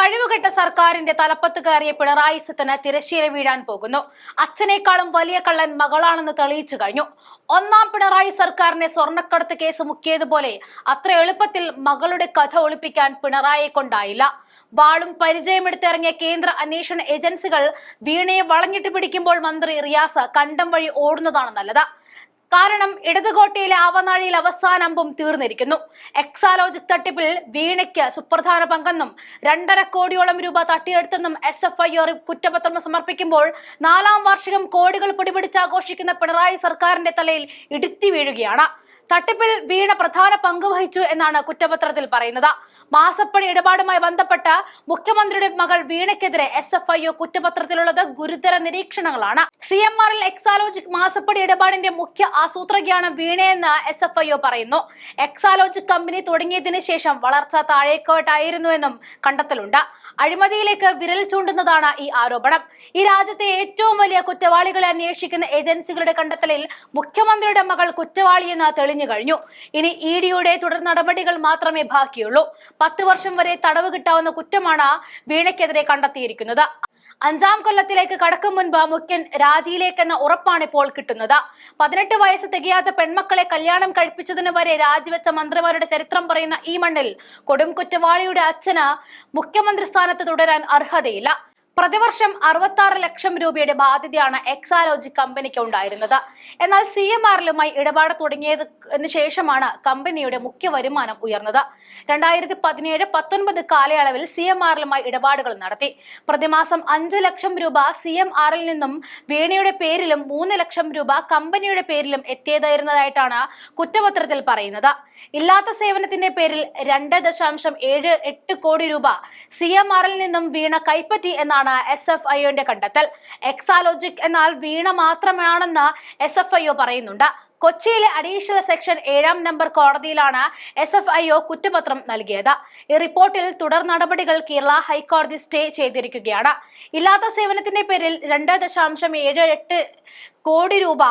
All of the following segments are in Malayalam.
കഴിവുകെട്ട സർക്കാരിന്റെ തലപ്പത്ത് കയറിയ പിണറായി സത്തന് തിരശ്ശീല വീഴാൻ പോകുന്നു. അച്ഛനേക്കാളും വലിയ കള്ളൻ മകളാണെന്ന് തെളിയിച്ചു കഴിഞ്ഞു. ഒന്നാം പിണറായി സർക്കാരിനെ സ്വർണക്കടത്ത് കേസ് മുക്കിയതുപോലെ അത്ര എളുപ്പത്തിൽ മകളുടെ കഥ ഒളിപ്പിക്കാൻ പിണറായിയെ കൊണ്ടായില്ല. വാളും പരിചയമെടുത്തിറങ്ങിയ കേന്ദ്ര അന്വേഷണ ഏജൻസികൾ വീണയെ വളഞ്ഞിട്ട് പിടിക്കുമ്പോൾ മന്ത്രി റിയാസ് കണ്ടം വഴി ഓടുന്നതാണ് നല്ലത്. കാരണം ഇടതുകോട്ടയിലെ ആവനാഴിയിൽ അവസാന അമ്പും തീർന്നിരിക്കുന്നു. എക്സാലോജിക് തട്ടിപ്പിൽ വീണയ്ക്ക് സുപ്രധാന പങ്കെന്നും രണ്ടര കോടിയോളം രൂപ തട്ടിയെടുത്തെന്നും എസ് എഫ് ഐ കുറ്റപത്രം സമർപ്പിക്കുമ്പോൾ നാലാം വാർഷികം കോടികൾ പിടിപിടിച്ച് ആഘോഷിക്കുന്ന പിണറായി സർക്കാരിന്റെ തലയിൽ ഇടുത്തി വീഴുകയാണ്. തട്ടിപ്പിൽ വീണ പ്രധാന പങ്ക് വഹിച്ചു എന്നാണ് കുറ്റപത്രത്തിൽ പറയുന്നത്. മാസപ്പണി ഇടപാടുമായി ബന്ധപ്പെട്ട മുഖ്യമന്ത്രിയുടെ മകൾ വീണയ്ക്കെതിരെ എസ് എഫ് ഐ ഒ കുറ്റപത്രത്തിലുള്ളത് ഗുരുതര നിരീക്ഷണങ്ങളാണ്. സി എം ആറിൽ എക്സാലോജിക് മാസപ്പടി ഇടപാടിന്റെ മുഖ്യ ആസൂത്രകയാണ് വീണയെന്ന് എസ് എഫ് ഐ ഒ പറയുന്നു. എക്സാലോജിക് കമ്പനി തുടങ്ങിയതിനു ശേഷം വളർച്ച താഴേക്കോട്ടായിരുന്നുവെന്നും കണ്ടെത്തലുണ്ട്. അഴിമതിയിലേക്ക് വിരൽ ചൂണ്ടുന്നതാണ് ഈ ആരോപണം. ഈ രാജ്യത്തെ ഏറ്റവും വലിയ കുറ്റവാളികളെ അന്വേഷിക്കുന്ന ഏജൻസികളുടെ കണ്ടെത്തലിൽ മുഖ്യമന്ത്രിയുടെ മകൾ കുറ്റവാളിയെന്ന് തെളിഞ്ഞു കഴിഞ്ഞു. ഇനി ഇ ഡിയുടെ തുടർ നടപടികൾ മാത്രമേ ബാക്കിയുള്ളൂ. പത്ത് വർഷം വരെ തടവ് കിട്ടാവുന്ന കുറ്റമാണ് വീണയ്ക്കെതിരെ കണ്ടെത്തിയിരിക്കുന്നത്. അഞ്ചാം കൊല്ലത്തിലേക്ക് കടക്കും മുൻപ് മുഖ്യൻ രാജിയിലേക്കെന്ന ഉറപ്പാണ് ഇപ്പോൾ കിട്ടുന്നത്. പതിനെട്ട് വയസ്സ് തികയാത്ത പെൺമക്കളെ കല്യാണം കഴിപ്പിച്ചതിന് വരെ രാജിവെച്ച മന്ത്രിമാരുടെ ചരിത്രം പറയുന്ന ഈ മണ്ണിൽ കൊടും കുറ്റവാളിയുടെ അച്ഛന് മുഖ്യമന്ത്രി സ്ഥാനത്ത് തുടരാൻ അർഹതയില്ല. പ്രതിവർഷം അറുപത്തി ലക്ഷം രൂപയുടെ ബാധ്യതയാണ് എക്സാലോജി കമ്പനിക്ക് ഉണ്ടായിരുന്നത്. എന്നാൽ സി എം ആറിലുമായി ഇടപാട് തുടങ്ങിയതിന് ശേഷമാണ് കമ്പനിയുടെ മുഖ്യ വരുമാനം ഉയർന്നത്. രണ്ടായിരത്തി പതിനേഴ് പത്തൊൻപത് കാലയളവിൽ സി എം ആറിലുമായി ഇടപാടുകൾ നടത്തി. പ്രതിമാസം അഞ്ച് ലക്ഷം രൂപ സി എം ആറിൽ നിന്നും വീണയുടെ പേരിലും മൂന്ന് ലക്ഷം രൂപ കമ്പനിയുടെ പേരിലും എത്തിയതായിരുന്നതായിട്ടാണ് കുറ്റപത്രത്തിൽ പറയുന്നത്. ഇല്ലാത്ത സേവനത്തിന്റെ പേരിൽ രണ്ട് ദശാംശം ഏഴ് എട്ട് കോടി രൂപ സി എം ആറിൽ നിന്നും വീണ കൈപ്പറ്റി എന്നാണ് എസ് എഫ് ഐഒന്റെ കണ്ടെത്തൽ. എക്സാലോജിക് എന്നാൽ വീണ മാത്രമാണെന്ന് എസ് എഫ് ഐഒ പറയുന്നുണ്ട്. കൊച്ചിയിലെ അഡീഷണൽ സെക്ഷൻ ഏഴാം നമ്പർ കോടതിയിലാണ് എസ് എഫ് ഐ ഒ കുറ്റപത്രം നൽകിയത്. ഈ റിപ്പോർട്ടിൽ തുടർ നടപടികൾ കേരള ഹൈക്കോടതി സ്റ്റേ ചെയ്തിരിക്കുകയാണ്. ഇല്ലാത്ത സേവനത്തിന്റെ പേരിൽ രണ്ട് ദശാംശം ഏഴ് എട്ട് കോടി രൂപ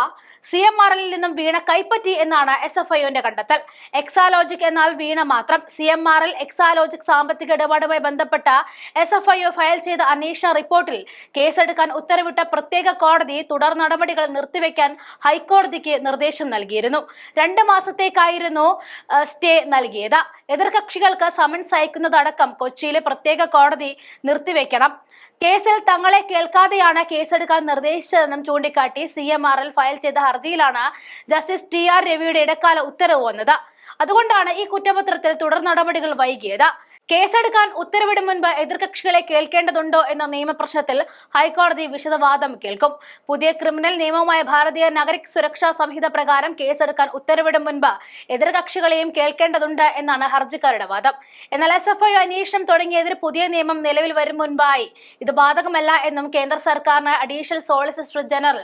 സി എം ആറിൽ നിന്നും വീണ കൈപ്പറ്റി എന്നാണ് എസ് എഫ് ഐയുടെ കണ്ടെത്തൽ. എക്സാലോജിക് എന്നാൽ വീണ മാത്രം. സി എം ആറിൽ എക്സാലോജിക് സാമ്പത്തിക ഇടപാടുമായി ബന്ധപ്പെട്ട എസ് എഫ് ഐഒ ഫയൽ ചെയ്ത അന്വേഷണ റിപ്പോർട്ടിൽ കേസെടുക്കാൻ ഉത്തരവിട്ട പ്രത്യേക കോടതി തുടർ നടപടികൾ നിർത്തിവെക്കാൻ ഹൈക്കോടതിക്ക് നിർദ്ദേശം നൽകിയിരുന്നു. രണ്ട് മാസത്തേക്കായിരുന്നു സ്റ്റേ നൽകിയത്. എതിർകക്ഷികൾക്ക് സമൻസ് അയക്കുന്നതടക്കം കൊച്ചിയിലെ പ്രത്യേക കോടതി നിർത്തിവെക്കണം. കേസിൽ തങ്ങളെ കേൾക്കാതെയാണ് കേസെടുക്കാൻ നിർദ്ദേശിച്ചതെന്നും ചൂണ്ടിക്കാട്ടി C M R L file ചെയ്ത ഹർജിയിലാണ് ജസ്റ്റിസ് ടി ആർ രവിയുടെ ഇടക്കാല ഉത്തരവ് വന്നത്. അതുകൊണ്ടാണ് ഈ കുറ്റപത്രത്തിൽ തുടർ നടപടികൾ വൈകിയത്. കേസെടുക്കാൻ ഉത്തരവിടും മുൻപ് എതിർകക്ഷികളെ കേൾക്കേണ്ടതുണ്ടോ എന്ന നിയമപ്രശ്നത്തിൽ ഹൈക്കോടതി വിശദവാദം കേൾക്കും. പുതിയ ക്രിമിനൽ നിയമമായ ഭാരതീയ നഗരിക് സുരക്ഷാ സംഹിത പ്രകാരം കേസെടുക്കാൻ ഉത്തരവിടും മുൻപ് എതിർകക്ഷികളെയും കേൾക്കേണ്ടതുണ്ട് എന്നാണ് ഹർജിക്കാരുടെ വാദം. എന്നാൽ എസ് എഫ് ഐ അന്വേഷണം തുടങ്ങിയതിന് പുതിയ നിയമം നിലവിൽ വരും മുൻപായി. ഇത് ബാധകമല്ല എന്നും കേന്ദ്ര സർക്കാരിന് additional solicitor general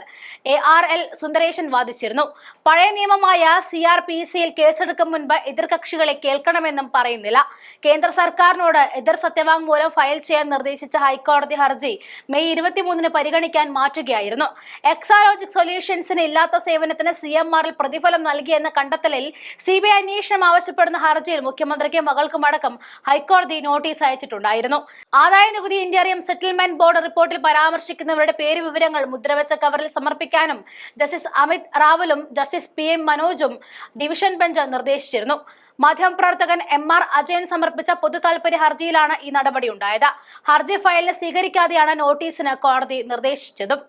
A R L Sundaresan വാദിച്ചിരുന്നു. പഴയ നിയമമായ സി ആർ പി സിയിൽ കേസെടുക്കും മുൻപ് എതിർകക്ഷികളെ കേൾക്കണമെന്നും പറയുന്നില്ല. കേന്ദ്ര സർക്കാരിനോട് എതിർ സത്യവാങ്മൂലം ഫയൽ ചെയ്യാൻ നിർദ്ദേശിച്ച ഹൈക്കോടതി ഹർജി മെയ് ഇരുപത്തിമൂന്നിന് പരിഗണിക്കാൻ മാറ്റുകയായിരുന്നു. എക്സാലോജിക് സൊല്യൂഷൻസിന് ഇല്ലാത്ത സേവനത്തിന് സി എം ആറിൽ പ്രതിഫലം നൽകിയെന്ന കണ്ടെത്തലിൽ സി ബി ഐ അന്വേഷണം ആവശ്യപ്പെടുന്ന ഹർജിയിൽ മുഖ്യമന്ത്രിക്ക് മകൾക്കും അടക്കം ഹൈക്കോടതി നോട്ടീസ് അയച്ചിട്ടുണ്ടായിരുന്നു. ആദായ നികുതി ഇന്റീരിയം സെറ്റിൽമെന്റ് ബോർഡ് റിപ്പോർട്ടിൽ പരാമർശിക്കുന്നവരുടെ പേര് വിവരങ്ങൾ മുദ്രവെച്ച കവറിൽ സമർപ്പിക്കാനും ജസ്റ്റിസ് അമിത് റാവലും ജസ്റ്റിസ് പി എം മനോജും ഡിവിഷൻ ബെഞ്ച് നിർദ്ദേശിച്ചിരുന്നു. മാധ്യമപ്രവർത്തകൻ എം ആർ അജയൻ സമർപ്പിച്ച പൊതു താൽപര്യ ഹർജിയിലാണ് ഈ നടപടി ഉണ്ടായത്. ഹർജി ഫയലിന് സ്വീകരിക്കാതെയാണ് നോട്ടീസിന് കോടതി നിർദ്ദേശിച്ചതും.